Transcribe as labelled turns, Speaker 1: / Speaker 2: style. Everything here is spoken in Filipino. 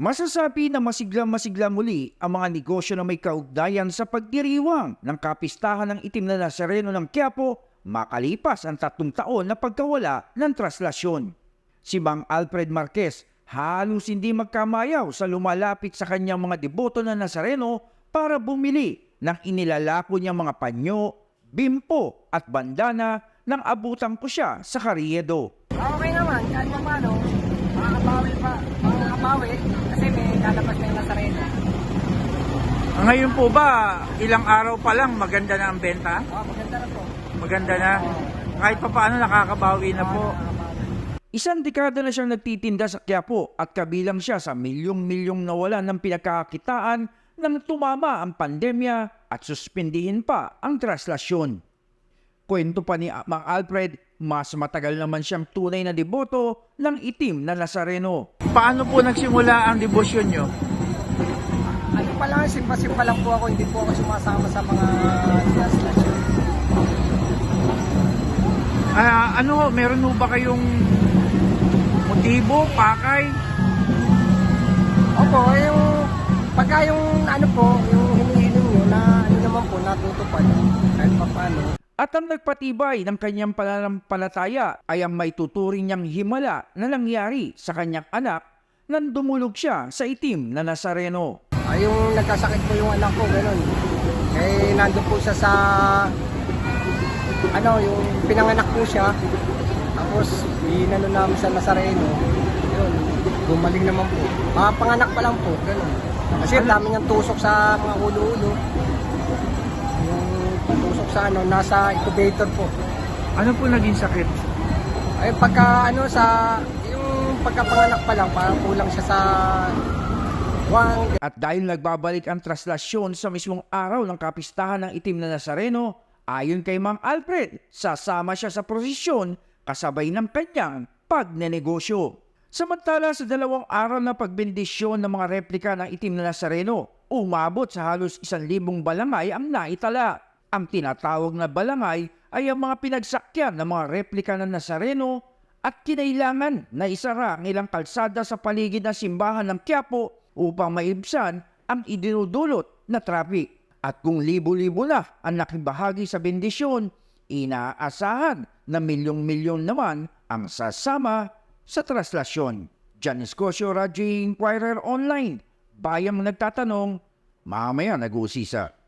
Speaker 1: Masasabi na masigla-masigla muli ang mga negosyo na may kaugnayan sa pagdiriwang ng kapistahan ng itim na Nazareno ng Quiapo makalipas ang tatlong taon na pagkawala ng traslasyon. Si Mang Alfred Marquez halos hindi magkamayaw sa lumalapit sa kanyang mga deboto na Nazareno para bumili ng inilalako niyang mga panyo, bimpo at bandana nang abutan ko siya sa Carriedo.
Speaker 2: Okay naman, kahit pa paano, makakabawi pa, makakabawi, kasi may lalabas na yung Nazareno.
Speaker 3: Ngayon po ba, ilang araw pa lang maganda na ang benta?
Speaker 2: Oh, maganda na po.
Speaker 3: Maganda na. Kahit pa paano nakakabawi na po.
Speaker 1: Isang dekada na siyang nagtitinda sa Quiapo at kabilang siya sa milyong-milyong nawala ng pinagkakakitaan nang tumama ang pandemya at suspindihin pa ang traslasyon. Kwento pa ni Mang Alfred, mas matagal naman siyang tunay na deboto ng itim na Nazareno.
Speaker 3: Paano po nagsimula ang debosyon nyo?
Speaker 2: Ano pa lang, simpa-simpa lang po ako, hindi po ako sumasama sa mga translation.
Speaker 3: Ah, ano, meron mo ba kayong motibo, pakay?
Speaker 2: Opo, yung, pagka yung ano po, yung
Speaker 1: At ang nagpatibay ng kanyang pananampalataya ay ang may tuturing niyang himala na nangyari sa kanyang anak nang dumulog siya sa itim na Nazareno.
Speaker 2: Ay, yung nagkasakit po yung anak ko, ganun. Eh, nandun po siya sa, ano, yung pinanganak po siya. Tapos, inano namin sa Nazareno. Yun, gumaling naman po. Mga panganak pa lang po, ganun. Kasi ang dami niyang tusok sa mga ulo-ulo. Sa ano, nasa incubator po.
Speaker 3: Ano po naging sakit?
Speaker 2: Ay, pagka, ano, sa, yung pagkapanganak pa lang, parang kulang siya sa one,
Speaker 1: At dahil nagbabalik ang traslasyon sa mismong araw ng kapistahan ng itim na Nazareno, ayon kay Mang Alfred, sasama siya sa prosesyon kasabay ng kanyang pagnenegosyo. Samantala sa dalawang araw na pagbendisyon ng mga replika ng itim na Nazareno, umabot sa halos isang libong balangay ang naitala. Ang tinatawag na balangay ay ang mga pinagsakyan ng mga replika ng Nazareno at kinailangan na isara ang ilang kalsada sa paligid ng simbahan ng Quiapo upang maibsan ang idinudulot na traffic. At kung libo-libo na ang nakibahagi sa bendisyon, inaasahan na milyong-milyon naman ang sasama sa traslasyon. Janice Cosio, Radyo Inquirer Online. Bayang nagtatanong, mamaya nag-uusisa.